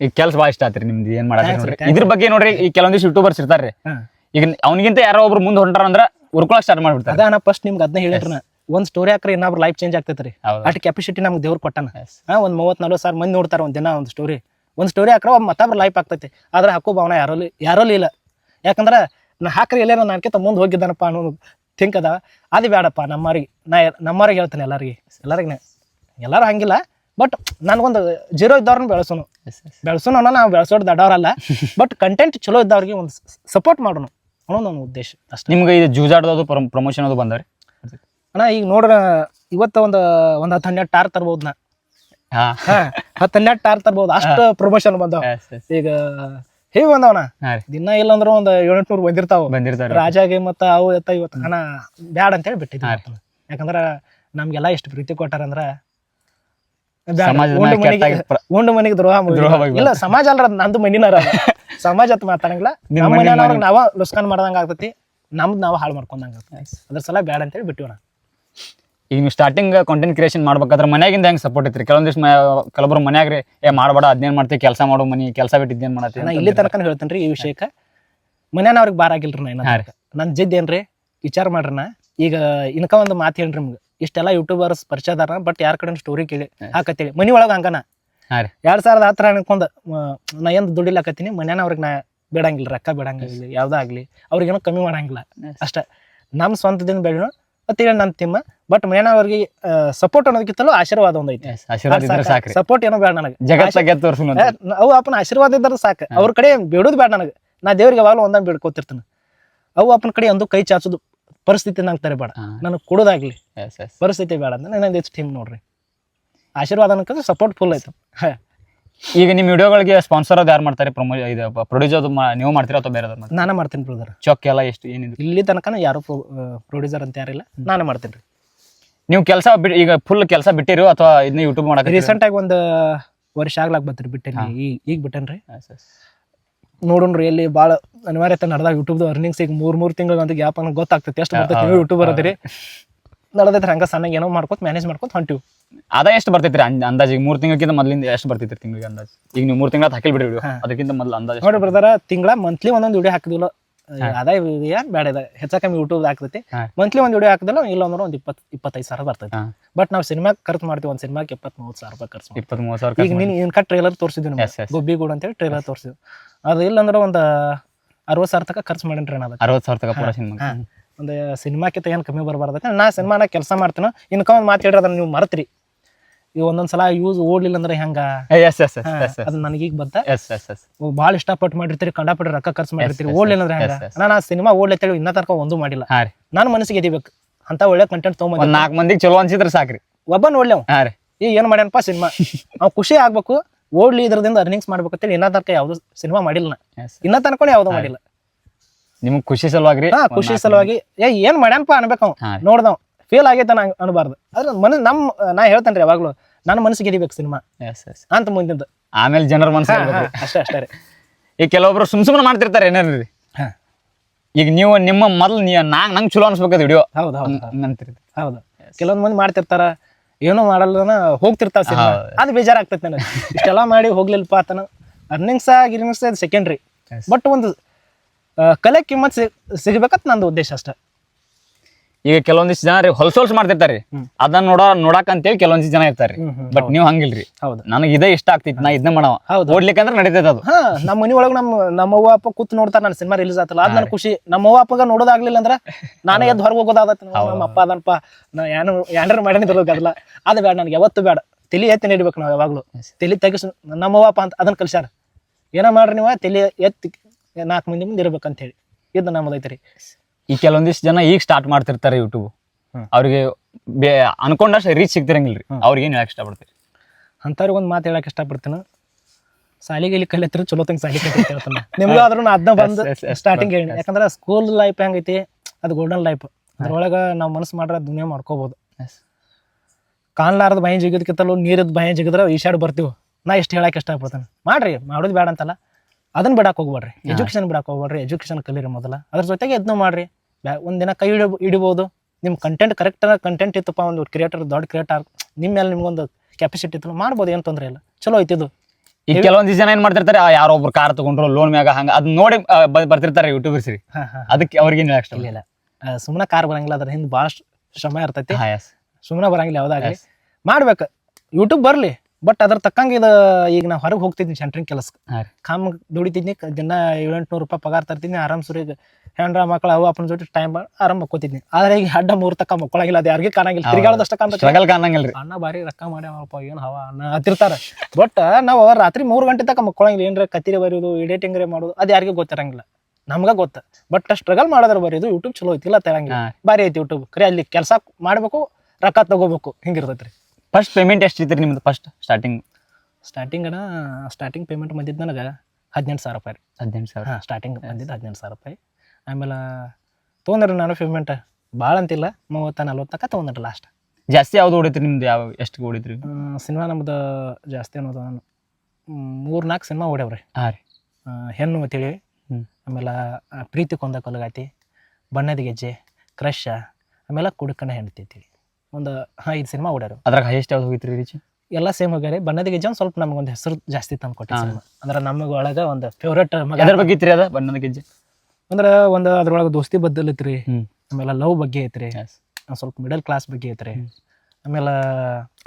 ಈ ಕೆಲಸ ಭಾಳ ಇಷ್ಟ ಆತ್ರಿ ನಿಮ್ದು ಏನ್ ಮಾಡೋದು ನೋಡ್ರಿ. ಇದ್ರ ಬಗ್ಗೆ ನೋಡ್ರಿ ಈ ಕೆಲವೊಂದಿಷ್ಟು ಯೂಟ್ಯೂಬರ್ಸ್ ಇರ್ತಾರೆ. ಈಗ ಅವ್ನಿಗಿಂತ ಯಾರೋ ಒಬ್ರು ಮುಂದೆ ಹೊಂಟಾರ ಅಂದ್ರ ಉರ್ಕೊಳಕ್ ಸ್ಟಾರ್ಟ್ ಮಾಡ್ಬಿಡ್ತಾರೆ. ಅದ ನಾ ಫಸ್ಟ್ ನಿಮ್ಗೆ ಅದನ್ನ ಹೇಳಿಟ್ರಿ ನಾ. ಒಂದ್ ಸ್ಟೋರಿ ಹಾಕ್ರಿ ಇನ್ನೊಬ್ರು ಲೈಫ್ ಚೇಂಜ್ ಆಗ್ತೈತ್ರಿ. ಹೌದು. ಅಟ್ ಕೆಪಾಸಿಟಿ ನಮ್ಗೆ ದೇವ್ರು ಕೊಟ್ಟಾನ. ಹಾ ಒಂದ್ ಮೂವತ್ ನಲ್ವತ್ತು ಸಾವಿರ ಮಂದಿ ನೋಡ್ತಾರ ಒಂದ್ ದಿನ ಒಂದು ಸ್ಟೋರಿ ಒಂದ್ ಸ್ಟೋರಿ ಹಾಕ್ರ ಒಬ್ಬ ಮತ್ತೊಬ್ರು ಲೈಫ್ ಆಗ್ತೈತಿ. ಆದ್ರೆ ಹಾಕೋ ಭಾವನೆ ಯಾರಲ್ಲಿ ಯಾರಲ್ಲಿ ಇಲ್ಲ. ಯಾಕಂದ್ರೆ ನಾ ಹಾಕ್ರಿ ಎಲ್ಲೇನೋ ನಾನ್ಕಿಂತ ಮುಂದೆ ಹೋಗಿದ್ದಾನಪ್ಪ ಅನ್ನೋದು ಥಿಂಕ್ ಅದ ಅದು ಬೇಡಪ್ಪ ನಮ್ಮವ್ರಿಗೆ ನಾ ನಮ್ಮವ್ರಿಗೆ ಹೇಳ್ತೇನೆ ಎಲ್ಲರಿಗೆ. ಎಲ್ಲರಿಗೆ ಎಲ್ಲರೂ ಹಂಗಿಲ್ಲ. ಬಟ್ ನನಗೊಂದು ಜೀರೋ ಇದ್ದವ್ರನ್ನ ಬೆಳೆಸೋನು. ಬೆಳೆಸೋನು ಅನ್ನೋ ನಾವು ಬೆಳೆಸೋದು ದೊಡ್ಡವರಲ್ಲ. ಬಟ್ ಕಂಟೆಂಟ್ ಚಲೋ ಇದ್ದವ್ರಿಗೆ ಒಂದು ಸಪೋರ್ಟ್ ಮಾಡೋಣ ಅನ್ನೋ ನನ್ನ ಉದ್ದೇಶ. ಅಷ್ಟೇ. ನಿಮ್ಗೆ ಇದು ಜೂಜಾಡ್ದದು ಪ್ರಮೋಷನ್ ಅದು ಬಂದವ್ರಿ? ಅಣ್ಣ ಈಗ ನೋಡ್ರ ಇವತ್ತು ಒಂದು ಒಂದು ಹತ್ತು ಹನ್ನೆರಡು ಟಾರ್ ತರ್ಬೋದು ನಾ. ಹಾ. ಹತ್ತು ಹನ್ನೆರಡು ಟಾರ್ ತರ್ಬೋದು. ಅಷ್ಟು ಪ್ರಮೋಷನ್ ಬಂದವ. ಈಗ ಹೇಗೆ ಬಂದವನ ದಿನ ಇಲ್ಲಂದ್ರೆ ಒಂದು ಏಳೆಂಟ್ನೂರು ಬಂದಿರ್ತಾವ. ಬಂದಿರ್ತಾರ ರಾಜಾಗೆ ಮತ್ತ ಅವು ಎತ್ತ ಇವತ್ತು ಅಣ್ಣ ಬ್ಯಾಡ ಅಂತೇಳಿ ಬಿಟ್ಟಿದ್ದೆ ಯಾಕಂದ್ರೆ ನಮಗೆಲ್ಲ ಯಾಕಂದ್ರ ನಮ್ಗೆಲ್ಲ ಎಷ್ಟು ಪ್ರೀತಿ ಕೊಟ್ಟಾರಂದ್ರ. ಸಮಾಜದ ಉಂಡು ಮ್ಯಾಲ್ ಮನೆಗೆ ಕೆಟ್ಟಾಗಿ ಪ್ರ- ಉಂಡು ಮನೆಗೆ ದ್ರೋಹ. ಇಲ್ಲ ಸಮಾಜ ಅಲ್ರ ಅದ್ ನಂದು ಮನಿನಾರ ಅದು. ಸಮಾಜ ಅತ್ ಮಾತಾಡಂಗಿಲ್ಲ. ನಿಮ್ ನಮ್ಮ ಮನೆ- ಮನೆಯವ್ರಿಗೆ ನಾವ ಲುಸ್ಕಾನ್ ಮಾಡ್ದಂಗ ಆಗ್ತೈತಿ. ನಮ್ದು ನಾವು ಹಾಳು ಮಾಡ್ಕೊಂಡಂಗ ಆಗ್ತೈತಿ. ಅದ್ರ ಸಲ ಬ್ಯಾಡ ಅಂತೇಳಿ ನಾ ಈಗ ನೀವು ಸ್ಟಾರ್ಟಿಂಗ್ ಕಂಟೆಂಟ್ ಕ್ರಿಯೇಷನ್ ಮಾಡ್ಬೇಕಾದ್ರೆ ಮನ್ಯಾಗಿಂದ ಹೆಂಗ್ ಸಪೋರ್ಟ್ ಐತ್ರಿ ಕೆಲವೊಂದಿಷ್ಟು ಮ- ಕೆಲವೊಬ್ರು ರೀ ಏ ಮಾಡಬೇಡ ಅದ್ನೇನ್ ಮಾಡ್ತೀವಿ ಕೆಲಸ ಮಾಡು ಮನಿ ಕೆಲಸ ಬಿಟ್ಟು ಇದೇನ್ ಮಾಡತ್ತಿ? ನಾ ಇಲ್ಲಿ ತನಕ ಹೇಳ್ತೇನ್ರಿ ಈ ವಿಷಯಕ್ಕ. ಮನ್ಯಾನ ಅವ್ರಿಗೆ ಬಾರ ಆಗಿಲ್ರಿ ನಾ ನನ್ನ ಜಿದ್ದೇನ್ರಿ ನನ್ ಜಿದ್ ಏನ್ರಿ? ವಿಚಾರ ಮಾಡ್ರಿ ನಾ. ಈಗ ಇನ್ಕ ಒಂದು ಮಾತು ಹೇಳ್ರಿ ನಿಮ್ಗೆ. ಇಷ್ಟೆಲ್ಲ ಯೂಟ್ಯೂಬರ್ಸ್ ಪರಿಚಯ ಅದಾರ ಬಟ್ ಯಾರ ಕಡೆ ಸ್ಟೋರಿ ಕೇಳಿ ಹಾಕತ್ತೇಳಿ ಮನಿ ಒಳಗೆ ಹಂಗನ? ಎರಡ್ ಸಾವಿರದ ಹತ್ರ ಅನ್ಕೊಂಡ್ ನಾ ಏನು ಹಾಕತ್ತೀನಿ ಮನ್ಯಾನ ಅವ್ರಿಗೆ ನಾ ಬೇಡಂಗಿಲ್ಲ ರೊಕ್ಕ ಬೇಡಂಗಿಲ್ಲ ಯಾವ್ದೇ ಆಗ್ಲಿ. ಅವ್ರಿಗೇನೋ ಕಮ್ಮಿ ಮಾಡಂಗಿಲ್ಲ. ಅಷ್ಟ. ನಮ್ಮ ಸ್ವಂತದಿಂದ ಬೆಳೆಯೋಣ ಮತ್ತೇಳಿ ನಮ್ಮ ತಿಮ್ಮ ಬಟ್ ಮೇನ ಅವ್ರಿಗೆ ಸಪೋರ್ಟ್ ಅನ್ನೋದಕ್ಕಿಂತಲೂ ಆಶೀರ್ವಾದ ಒಂದೈತಿ ಸಪೋರ್ಟ್ ಏನೋ ಬೇಡ ನನಗೆ. ಅವು ಅಪ್ಪನ ಆಶೀರ್ವಾದ ಇದ್ದಾರೆ ಸಾಕು. ಅವ್ರ ಕಡೆ ಬಿಡೋದು ಬೇಡ ನನಗೆ. ನಾ ದೇವ್ರಿಗೆ ಯಾವಾಗಲೂ ಒಂದೊಂದು ಬಿಡ್ಕೋತಿರ್ತೀನಿ. ಅವು ಅಪ್ಪನ ಕಡೆ ಒಂದು ಕೈ ಚಾಚೋದು. ಪರಿಸ್ಥಿತಿ ನಂಗೆ ತರಬೇಡ. ನನಗೆ ಕೊಡೋದಾಗ್ಲಿ. ಪರಿಸ್ಥಿತಿ ಬೇಡ ಅಂದ್ರೆ ನನ್ನ ಟೀಮ್ ನೋಡ್ರಿ. ಆಶೀರ್ವಾದ ಅನ್ಕಂದ್ರೆ ಸಪೋರ್ಟ್ ಫುಲ್ ಆಯ್ತು. ಈಗ ನಿಮ್ಮ ವಿಡಿಯೋಗಳಿಗೆ ಸ್ಪಾನ್ಸರ್ ಅದು ಯಾರು ಮಾಡ್ತಾರೆ? ಪ್ರಮೋ ಇದು ಪ್ರೊಡ್ಯೂಸರ್ ನೀವು ಮಾಡ್ತೀರಾ ಅಥವಾ ಬೇರೆ ನಾನೇ ಮಾಡ್ತೀನಿ ಬ್ರದರ್ ಚೊಕ್ ಎಲ್ಲ ಎಷ್ಟು ಏನಿದೆ? ಇಲ್ಲಿ ತನಕ ಯಾರು ಪ್ರೊಡ್ಯೂಸರ್ ಅಂತ ಯಾರಿಲ್ಲ. ನಾನೇ ಮಾಡ್ತೀನಿ ರೀ. ನೀವು ಕೆಲಸ ಬಿಟ್ಟು ಈಗ ಫುಲ್ ಕೆಲಸ ಬಿಟ್ಟಿರೋ ಅಥವಾ ಇದನ್ನ ಯೂಟ್ಯೂಬ್ ಮಾಡಕ್ಕೆ ರೀಸೆಂಟ್ ಆಗಿ ಒಂದು ವರ್ಷ ಆಗ್ಲಾಕ್ ಬರ್ತೀರಿ ಬಿಟ್ಟೇನಿ ಈಗ ಈಗ ಬಿಟ್ಟೇನ್ರಿ. ನೋಡೋಣ್ರಿ ಎಲ್ಲಿ ಭಾಳ ಅನಿವಾರ್ಯತೆ ನಡೆದಾಗ ಯೂಟ್ಯೂಬ್ದು ಅರ್ನಿಂಗ್ಸ್ ಈಗ ಮೂರ್ ಮೂರ್ ತಿಂಗಳ ಒಂದು ಗ್ಯಾಪ್ ಅನ್ನೋ ಗೊತ್ತಾಗ್ತೈತಿ. ಎಷ್ಟು ಬರ್ತೈತಿ ನೀವು ಯೂಟ್ಯೂಬರ್ ಅದೀರಿ ನಡೆದೈತ್ರಿ ಹಂಗ ಸಣ್ಣಗೆ ಏನೋ ಮಾಡ್ಕೊತ ಮ್ಯಾನೇಜ್ ಮಾಡ್ಕೊತ ಹೊಂಟಿವಿ. ಅದ ಎಷ್ಟು ಬರ್ತೈತ್ರಿ ಅಂದ್- ಅಂದಾಜ್ ಈಗ ಮೂರ್ ತಿಂಗಳಕ್ಕಿಂತ ಮೊದಲಿಂದ ಎಷ್ಟು ಬರ್ತೈತ್ರಿ ತಿಂಗಳಿಗೆ ಅಂದಾಜ್? ಈಗ ನೀವು ಮೂರ್ ತಿಂಗಳ ಹಾಕಿಲ್ ಬಿಡಿ ವಿಡಿಯೋ ಅದಕ್ಕಿಂತ ಮೊದಲು ಅಂದಾಜ್ ನೋಡಿ ಬ್ರದರ ತಿಂಗಳ ಮಂತ್ಲಿ ಒಂದೊಂದು ವಿಡಿಯೋ ಹಾಕಿದಿಲ್ಲ. ಅದೇ ಏನ್ ಬೇಡ ಇದೆ. ಹೆಚ್ಚ ಕಮ್ಮಿ ಯೂಟ್ಯೂಬ್ ಹಾಕ್ತೈತಿ. ಮಂತ್ಲಿ ಒಂದು ವಿಡಿಯೋ ಹಾಕಿದ್ರೆ ಇಲ್ಲ ಅಂದ್ರೆ ಒಂದು ಇಪ್ಪತ್ ಇಪ್ಪತ್ತೈದು ಸಾವಿರ ಬರ್ತೈತಿ. ಬಟ್ ನಾವು ಸಿನಿಮಾ ಖರ್ಚು ಮಾಡ್ತೀವಿ ಒಂದು ಸಿನಿಮಾಕ್ಕೆ ಇಪ್ಪತ್ತ್ ಮೂವತ್ತು ಸಾವಿರ ರೂಪಾಯಿ ಖರ್ಚು ಮಾಡ್ತೀವಿ. ಇಪ್ಪತ್ತ್ ಮೂವತ್ತು ಸಾವಿರ ಈಗ ನೀನು ಇನ್ಕ ಟ್ರೇಲರ್ ತೋರಿಸಿದ್ವಿ ನಮ್ಗೆ. Yes. ಗೊಬ್ಬಿಗೂಡು ಅಂತೇಳಿ ಟ್ರೇಲರ್ ತೋರಿಸಿದ್ವಿ. ಅದು ಇಲ್ಲ ಅಂದ್ರೆ ಒಂದು ಅರವತ್ತು ಸಾವಿರ ತಕ ಖರ್ಚು ಮಾಡೇನ್ರಿ ನಾನು ಅದಕ್ಕೆ. ಅರವತ್ತು ಸಾವಿರ ತಕ ಪೂರ ಸಿನಿಮಾ. ಒಂದು ಸಿನಿಮಾಕ್ಕಿಂತ ಏನು ಕಮ್ಮಿ ಬರಬಾರ್ದು ನಾ ಸಿನಿಮಾನ ಕೆಲಸ ಮಾಡ್ತೀನೋ ಇನ್ಕ ಒಂದು ಮಾತು ಅದನ್ನ ನೀವು ಮರ್ತ್ರಿ. ಈ ಒಂದೊಂದ್ ಸಲ ಯೂಸ್ ಓಡ್ಲಿಲ್ಲ ಅಂದ್ರೆ ಹೆಂಗ? ಎಸ್ ಎಸ್ ಎಸ್ ಎಸ್ ಅದು ನನಗೀಗ ಬಂತ ಎಸ್ ಎಸ್ ಎಸ್ ಭಾಳ ಇಷ್ಟಪಟ್ಟು ಮಾಡಿರ್ತೀರಿ ಕಂಡಪಟ್ಟು ರೊಕ್ಕ ಖರ್ಚು ಮಾಡಿರ್ತೀರಿ ಓಡ್ಲಿಲ್ಲ ಅಂದ್ರೆ ಹೆಂಗ. ನಾನು ಆ ಸಿನಿಮಾ ಓಡ್ಲತ್ತೇಳಿ ಇನ್ನ ತನಕ ಒಂದು ಮಾಡಿಲ್ಲ. ನಾನು ನನ್ನ ಮನಸ್ಸಿಗೆ ಎದಿಬೇಕು. ಅಂತ ಒಳ್ಳೆ ಕಂಟೆಂಟ್ ತಗೊಂಡ್ ತೊಗೊಂಬಂದ ನಾಲ್ಕು ಮಂದಿಗೆ ಚಲೋ ಅನ್ಸಿದ್ರೆ ಸಾಕ್ರಿ. ಒಬ್ಬ ನೋಡ್ಲಿ ಅವ. ಹಾ ರೀ. ಈಗ ಏನ್ ಮಾಡ್ಯಾನಪ್ಪ ಸಿನಿಮಾ? ಅವ್ ಖುಷಿ ಆಗ್ಬೇಕು ಓಡ್ಲಿ ಇದ್ರದಿಂದ ಅರ್ನಿಂಗ್ಸ್ ಮಾಡ್ಬೇಕಂತೇಳಿ ಇನ್ನ ತನಕ ಯಾವ್ದು ಸಿನಿಮಾ ಮಾಡಿಲ್ಲ ಇನ್ನ ತನಕ ಯಾವ್ದು ಮಾಡಿಲ್ಲ. ನಿಮ್ಗೆ ಖುಷಿ ಸಲುವಾಗಿ ಖುಷಿ ಸಲುವಾಗಿ. ಏ ಏನ್ ಮಾಡ್ಯಾನಪ್ಪ ಅನ್ಬೇಕು ನೋಡ್ದವ್. ಫೇಲ್ ಆಗೈತೆ ನಾ ಅನ್ಬಾರ್ದು. ಅದ್ರ ಮನ ನಮ್ಮ ನಾ ಹೇಳ್ತೇನ್ರಿ ಯಾವಾಗ್ಲೂ ನನ್ನ ಮನಸ್ಸಿಗೆ ಗೆದಿಬೇಕು ಸಿನಿಮಾ. ಎಸ್ ಎಸ್ ಅಂತ ಮುಂದಿಂದ ಆಮೇಲೆ ಜನರ ಮನಸ್ಸು ಅಷ್ಟೇ ಅಷ್ಟೇ ರೀ. ಈಗ ಕೆಲವೊಬ್ರು ಸುಮ್ ಸುಮ್ಮನೆ ಮಾಡ್ತಿರ್ತಾರೆ ಏನಾರಿ ಹಾ. ಈಗ ನೀವು ನಿಮ್ಮ ಮೊದಲು ನೀ ನಾಂಗ್ ನಂಗೆ ಚಲೋ ಅನ್ಸ್ಬೇಕು ವಿಡಿಯೋ. ಹೌದು ಹೌದು ಹೌದು. ಕೆಲವೊಂದು ಮಂದಿ ಮಾಡ್ತಿರ್ತಾರ ಏನೋ ಮಾಡಲ್ಲ ಹೋಗ್ತಿರ್ತಾವ ಸಿನಿಮಾ. ಅದು ಬೇಜಾರಾಗ್ತೈತೆ ನನಗೆ. ಇಷ್ಟೆಲ್ಲ ಮಾಡಿ ಹೋಗ್ಲಿಲ್ಲಪ್ಪ ಆತನ. ಅರ್ನಿಂಗ್ಸ್ ಗಿರ್ನಿಂಗ್ಸ್ ಅದು ಸೆಕೆಂಡ್ರಿ. ಬಟ್ ಒಂದು ಕಲೆ ಕಿಮ್ಮತ್ ಸಿಗ್ ಸಿಗ್ಬೇಕಂತ ನಂದು ಉದ್ದೇಶ ಅಷ್ಟೇ. ಈಗ ಕೆಲವೊಂದಿಷ್ಟು ಜನ ರೀ ಹೊಲ್ಸೋಲ್ಸ್ ಹೊಲ್ಸ್ ಮಾಡ್ತಿರ್ತಾರೆ ಅದನ್ನ ನೋಡೋ ನೋಡಕ್ ಅಂತೇಳಿ ಕೆಲವೊಂದಿಷ್ಟು ಜನ ಇರ್ತಾರೆ ಬಟ್ ನೀವು ಹಂಗಿಲ್ರಿ. ಹೌದು. ನನಗೆ ಇದೇ ಇಷ್ಟ ಆಗ್ತೈತಿ ನಾ ಇದನ್ನ ಮಾಡವ. ಹೌದು. ಓಡ್ಲಿಕ್ಕಂದ್ರೆ ನಡೀತೈತೆ ಅದು. ನಮ್ಮ ಮನಿ ಒಳಗೆ ನಮ್ಮ ನಮ್ಮ ಅವ್ವ ಅಪ್ಪ ಕೂತ್ ನೋಡ್ತಾರ ನನ್ನ ಸಿನಿಮಾ ರಿಲೀಸ್ ಆತಲ್ಲ ಅದ್ ನನ್ ಖುಷಿ. ನಮ್ಮ ಅವ್ವ ಅಪ್ಪಗ ನೋಡೋದಾಗ್ಲಿಲ್ಲ ಅಂದ್ರೆ ನಾನೇ ಎದ್ದು ಹೊರಗೆ ಹೋಗೋದಾಗತ್ತೆ ನಮ್ಮ ಅಪ್ಪ ಅದನಪ್ಪ ನಾ ಏನು ಏನಾರು ಮಾಡಿದ್ರು ಅದಲ್ಲ ಅದು ಬೇಡ ನನಗೆ ಯಾವತ್ತು ಬೇಡ ತಲಿ ಎತ್ತಿ ನೀಡ್ಬೇಕು ನಾವು ಯಾವಾಗ್ಲೂ. ತಲಿ ತೆಗಿಸ್ ನಮ್ಮ ಅವ್ವ ಅಪ್ಪ ಅಂತ ಅದನ್ನ ಕಲ್ಸ್ಯಾರ. ಏನ ಮಾಡ್ರಿ ನೀವು ತಲಿ ಎತ್ತಿ ನಾಲ್ಕು ಮಂದಿ ಮುಂದೆ ಇರ್ಬೇಕಂತ ಹೇಳಿ ಇದು ನಮ್ಮದೈತ್ರಿ ಈ ಕೆಲವೊಂದಿಷ್ಟು ಜನ ಈಗ ಸ್ಟಾರ್ಟ್ ಮಾಡ್ತಿರ್ತಾರೆ ಯೂಟ್ಯೂಬ್. ಅವ್ರಿಗೆ ಬೇ ಅನ್ಕೊಂಡಷ್ಟು ರೀಚ್ ಸಿಗ್ತಿರಂಗಿಲ್ರಿ. ಅವ್ರಿಗೆ ಏನು ಹೇಳಕ್ ಇಷ್ಟಪಡ್ತೀರಿ? ಅಂಥವ್ರಿಗೆ ಒಂದು ಮಾತು ಹೇಳಕ್ ಇಷ್ಟಪಡ್ತೀನಿ. ಸಾಲಿಗೆ ಇಲ್ಲಿ ಕಲಿತ್ರ ಚಲೋ ತಂಗ ಸಾಲಿ ಕಲಿತ ಹೇಳ್ತಾನೆ. ನಿಮ್ಗೂ ಆದ್ರೂ ನಾ ಅದನ್ನ ಬಂದು ಸ್ಟಾರ್ಟಿಂಗ್ ಹೇಳಿ. ಯಾಕಂದ್ರೆ ಸ್ಕೂಲ್ ಲೈಫ್ ಹೆಂಗೈತಿ ಅದು ಗೋಲ್ಡನ್ ಲೈಫ್ ಅದ್ರೊಳಗೆ ನಾವು ಮನಸ್ಸು ಮಾಡ್ರೆ ದುನಿಯಾ ಮಾಡ್ಕೋಬೋದು. ಕಾಣ್ಲಾರ್ದ ಭಯ ಜಿಗಿದ್ಕಿತ್ತಲ್ಲೂ ನೀರದ್ ಭಯ ಜಿಗಿದ್ರೆ ಈಶಾಡ್ ಬರ್ತೀವಿ. ನಾ ಇಷ್ಟು ಹೇಳಕ್ಕೆ ಇಷ್ಟಪಡ್ತೇನೆ. ಮಾಡ್ರಿ ಮಾಡೋದು ಬೇಡ ಅಂತಲ್ಲ ಅದನ್ನ ಬಿಡಕ್ ಹೋಗ್ಬೇಡ್ರಿ. ಎಜುಕೇಶನ್ ಬಿಡಕ್ ಹೋಗ್ಬೇಡ್ರಿ. ಎಜುಕೇಶನ್ ಕಲೀರಿ ಮೊದಲ. ಅದ್ರ ಜೊತೆಗೆ ಇದನ್ನ ಮಾಡ್ರಿ. ಒಂದಿನ ಕೈ ಹಿಡಿ ಹಿಡಿಬೋದು ನಿಮ್ಮ ಕಂಟೆಂಟ್ ಕರೆಕ್ಟ್ ಕಂಟೆಂಟ್ ಇತ್ತಪ್ಪ ಒಂದು ಕ್ರಿಯೇಟರ್ ದೊಡ್ಡ ಕ್ರಿಯೇಟರ್ ನಿಮ್ಮ ಮೇಲೆ ನಿಮ್ಗೊಂದು ಕೆಪಾಸಿಟಿ ಇತ್ತು ಮಾಡ್ಬೋದು ಏನು ತೊಂದ್ರೆ ಇಲ್ಲ. ಚಲೋ ಐತಿದು ಈಗ ಕೆಲವೊಂದಿಷ್ಟು ಜನ ಏನ್ ಮಾಡ್ತಿರ್ತಾರೆ ಆ, ಯಾರೋ ಒಬ್ರು ಕಾರ್ ತಗೊಂಡ್ರು ಲೋನ್ ಮ್ಯಾಗ ಹಂಗ ಅದ್ ನೋಡಿ ಬರ್ತಿರ್ತಾರೆ ಯೂಟ್ಯೂಬರ್ಸ್ ರೀ ಅದಕ್ಕೆ ಅವ್ರಿಗೆ ಇಲ್ಲ ಇಲ್ಲ. ಸುಮ್ಮನೆ ಕಾರ್ ಬರಂಗಿಲ್ಲ ಅದ್ರ ಹಿಂದೆ ಬಹಳಷ್ಟು ಶ್ರಮ ಇರ್ತೈತಿ. ಸುಮ್ಮನೆ ಬರಂಗಿಲ್ಲ ಯಾವ್ದಾಗ ಮಾಡ್ಬೇಕು. ಯೂಟ್ಯೂಬ್ ಬರಲಿ. ಬಟ್ ಅದ್ರ ತಕ್ಕಂಗೆ ಇದು ಈಗ ನಾ ಹೊರಗೆ ಹೋಗ್ತಿದ್ನಿ ಸೆಂಟ್ರಿಂಗ್ ಕೆಲಸಕ್ಕೆ ಹಾ ರೀ. ಕಾಮ್ ದುಡಿತಿದ್ನಿ ಕ- ದಿನ ಏಳೆಂಟುನೂರು ರೂಪಾಯಿ ಪಗಾರ ತರ್ತಿದ್ನಿ ಆರಾಮ್ ಸುರಿಗೆ ಹೆಣ್ರ ಮಕ್ಕಳು ಅವು ಅಪ್ಪನ ಜೊತೆ ಟೈಮ್ ಆರಾಮ್ ಮಕ್ಕೋತಿದ್ನಿ. ಆದ್ರೆ ಈಗ ಅಡ್ಡ ಮೂರು ತಕ್ಕ ಮಕ್ಕೊಳಂಗಿಲ್ಲ ಅದು ಯಾರಿಗೆ ಕಾಣಂಗಿಲ್ಲ. ತಿರ್ಗಾಳದಷ್ಟ ಕಾಣ್ತೈತಿ. ಸ್ಟ್ರಗಲ್ ಕಾಣಂಗಿಲ್ರಿ. ಅಣ್ಣ ಬಾರಿ ರೊಕ್ಕ ಮಾಡ್ಯಾವಪ್ಪ ಏನು ಹವ ಅಣ್ಣ ಹತ್ತಿರ್ತಾರ. ಬಟ್ ನಾವು ರಾತ್ರಿ ಮೂರು ಗಂಟೆ ತಕ್ಕ ಮಕ್ಕೊಳಂಗಿಲ್ಲ. ಏನ್ರ ಕತ್ತಿರಿ ಬರೆಯೋದು ಎಡಿಟಿಂಗ್ ಮಾಡೋದು ಅದು ಯಾರಿಗೂ ಗೊತ್ತಿರಂಗಿಲ್ಲ. ನಮ್ಗ ಗೊತ್ತ. ಬಟ್ ಸ್ಟ್ರಗಲ್ ಮಾಡೋದ್ರ ಬರೆಯೋದು ಯೂಟ್ಯೂಬ್ ಚಲೋ ಐತಿ ಇಲ್ಲ ತೆಳಂಗಿಲ್ಲ. ಹಾ. ಬಾರಿ ಐತಿ ಯೂಟ್ಯೂಬ್ ಕರೆ ಅಲ್ಲಿ ಕೆಲಸ ಮಾಡ್ಬೇಕು ರೊಕ್ಕ ತಗೋಬೇಕು ಹಿಂಗಿರ್ತೈತ್ರಿ. ಫಸ್ಟ್ ಪೇಮೆಂಟ್ ಎಷ್ಟು ಇತ್ತು ನಿಮ್ದು ಫಸ್ಟ್ ಸ್ಟಾರ್ಟಿಂಗ್ ಸ್ಟಾರ್ಟಿಂಗ್ ಅಣ್ಣ ಸ್ಟಾರ್ಟಿಂಗ್ ಪೇಮೆಂಟ್ ಬಂದಿದ್ದು ನನಗೆ ಹದಿನೆಂಟು ಸಾವಿರ ರೂಪಾಯಿ ರೀ. ಹದಿನೆಂಟು ಸಾವಿರ. ಹಾಂ ಸ್ಟಾರ್ಟಿಂಗ್ ಬಂದಿದ್ದು ಹದಿನೆಂಟು ಸಾವಿರ ರೂಪಾಯಿ. ಆಮೇಲೆ ತೊಗೊಂಡ್ರಿ ನಾನು ಪೇಮೆಂಟ್ ಭಾಳ ಅಂತಿಲ್ಲ ಮೂವತ್ತ ನಲ್ವತ್ತಕ್ಕ ತನಕ ತೊಗೊಂಡ್ರಿ ಲಾಸ್ಟ್ ಜಾಸ್ತಿ ಯಾವ್ದು ಹೊಡಿತ್ರಿ ನಿಮ್ದು ಯಾವ ಎಷ್ಟು ಹೊಡಿತ್ರಿ? ಸಿನಿಮಾ ನಮ್ದು ಜಾಸ್ತಿ ಅನ್ನೋದು ನಾನು ಮೂರು ನಾಲ್ಕು ಸಿನಿಮಾ ಓಡ್ಯಾವ್ರಿ ಹಾಂ ರೀ. ಹೆಣ್ಣು ಅಂತೇಳಿ. ಆಮೇಲೆ ಪ್ರೀತಿ ಕೊಂದ ಕೊಲಗಾತಿ ಬಣ್ಣದ ಗೆಜ್ಜೆ ಕ್ರಶ್ ಆಮೇಲೆ ಕುಡುಕನ ಹೆಂಡತಿ ಅಂತೇಳಿ. ಒಂದು ಐದು ಸಿನಿಮಾ ಓಡ್ಯಾರು ಅದ್ರಾಗ ಹೈಯೆಸ್ಟ್ ಯಾವ್ದು ರೀ ರೀಚ್? ಎಲ್ಲ ಸೇಮ್ ಹೋಗ್ಯಾರಿ ಬಣ್ಣದ ಗೆಜ್ಜೆ ಒಂದು ಸ್ವಲ್ಪ ನಮಗೊಂದು ಹೆಸರು ಜಾಸ್ತಿ ತಂದು ಕೊಟ್ಟಿ ಅಂದ್ರೆ ನಮಗೆ ಒಳಗೆ ಒಂದು ಫೇವ್ರೇಟ್ ಅದ್ರ ಬಗ್ಗೆ ಇತ್ರಿ ಅದ ಬಣ್ಣದ ಗೆಜ್ಜೆ? ಅಂದ್ರೆ ಒಂದು ಅದ್ರೊಳಗೆ ದೋಸ್ತಿ ಬದ್ದಲ್ ಐತ್ರಿ. ಆಮೇಲೆ ಲವ್ ಬಗ್ಗೆ ಐತ್ರಿ. ಸ್ವಲ್ಪ ಮಿಡಲ್ ಕ್ಲಾಸ್ ಬಗ್ಗೆ ಐತ್ರಿ. ಆಮೇಲೆ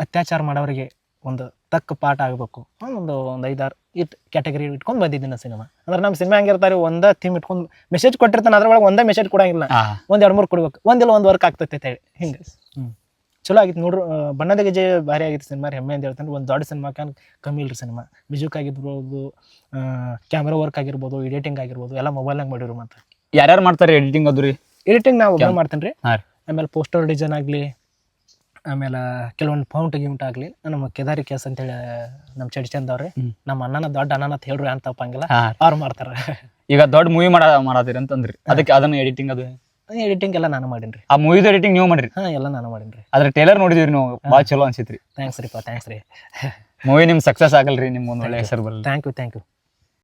ಅತ್ಯಾಚಾರ ಮಾಡೋರಿಗೆ ಒಂದು ತಕ್ಕ ಪಾಠ ಆಗಬೇಕು. ಒಂದು ಒಂದು ಐದಾರು ಇಟ್ ಕ್ಯಾಟಗರಿ ಇಟ್ಕೊಂಡು ಬಂದಿದ್ದೀನಿ ಸಿನಿಮಾ ಅಂದ್ರೆ ನಮ್ಮ ಸಿನಿಮಾ ಹೆಂಗಿರ್ತಾರೆ ಒಂದ ಥೀಮ್ ಇಟ್ಕೊಂಡು ಮೆಸೇಜ್ ಕೊಟ್ಟಿರ್ತಾನೆ ಅದ್ರೊಳಗೆ ಒಂದೇ ಮೆಸೇಜ್ ಕೊಡಂಗಿಲ್ಲ. ಒಂದು ಎರಡು ಮೂರು ಕೊಡ್ಬೇಕು. ಒಂದಿಲ್ಲ ಒಂದು ವರ್ಕ್ ಆಗ್ತೈತೆ ಅಂತ ಹೇಳಿ. ಹಿಂಗೆ. ಚಲೋ ಆಗಿತ್ತು ನೋಡ್ರಿ. ಬಣ್ಣದ ಗೆಜ್ಜೆ ಭಾರಿ ಆಗಿತ್ತು ಸಿನಿಮಾ ಹೆಮ್ಮೆ ಅಂತ ಹೇಳ್ತಾನೆ. ಒಂದು ದೊಡ್ಡ ಸಿನಿಮಾ ಕಮ್ಮಿ ಇಲ್ರಿ ಸಿನಿಮಾ. ಮ್ಯೂಸಿಕ್ ಆಗಿರ್ಬೋದು ಕ್ಯಾಮ್ರಾ ವರ್ಕ್ ಆಗಿರ್ಬೋದು ಎಡಿಟಿಂಗ್ ಆಗಿರ್ಬೋದು ಎಲ್ಲ ಮೊಬೈಲ್ನಾಗ ಮಾಡಿರು ಮತ್ತೆ. ಯಾರ್ಯಾರು ಮಾಡ್ತಾರೆ ಎಡಿಟಿಂಗ್ ಅದು ರೀ? ಎಡಿಟಿಂಗ್ ನಾವು ಒಬ್ಬ ಮಾಡ್ತೇನೆ ರೀ. ಆಮೇಲೆ ಪೋಸ್ಟರ್ ಡಿಸೈನ್ ಆಗಲಿ ಆಮೇಲೆ ಕೆಲವೊಂದು ಫೌಂಟ್ ಗಿೌಂಟ್ ಆಗಲಿ ನಮ್ಮ ಕೆದಾರಿ ಕೇಸ್ ಅಂತೇಳಿ ನಮ್ಮ ಚಡ್ಚಂದ್ ಅವ್ರಿ. ನಮ್ಮ ಅಣ್ಣನ ದೊಡ್ಡ ಅಣ್ಣನ ಅಂತ ಹೇಳ್ರಿ ಅಂತ ತಪ್ಪಂಗಿಲ್ಲ ಅವ್ರು ಮಾಡ್ತಾರೆ. ಈಗ ದೊಡ್ಡ ಮೂವಿ ಮಾಡ ಮಾಡತ್ತೀರಿ ಅಂತಂದ್ರಿ. ಅದಕ್ಕೆ ಅದನ್ನ ಎಡಿಟಿಂಗ್ ಅದು ಎಡಿಟಿಂಗ್ ಎಲ್ಲ ನಾನು ಮಾಡೀನಿ ಆ ಮೂವಿದ ಎಡಿಟಿಂಗ್ ನೀವು ಮಾಡಿರಿ? ಹಾ ಎಲ್ಲ ನಾನು ಮಾಡೀನಿ ರೀ. ಅದ್ರ ಟೇಲರ್ ನೋಡಿದೀವಿ ನೀವು ಭಾಳ ಚಲೋ ಅನ್ಸಿತ್ರಿ. ಥ್ಯಾಂಕ್ಸ್ ಪಾ ಥ್ಯಾಂಕ್ಸ್ ರೀ. ಮೂವಿ ನಿಮ್ ಸಕ್ಸಸ್ ಆಗಲ್ರಿ ನಿಮ್ ಒಂದ್ ಒಳ್ಳೆ ಹೆಸರು ಬರ್ಲಿ ಥ್ಯಾಂಕ್ ಯು ಥ್ಯಾಂಕ್ ಯು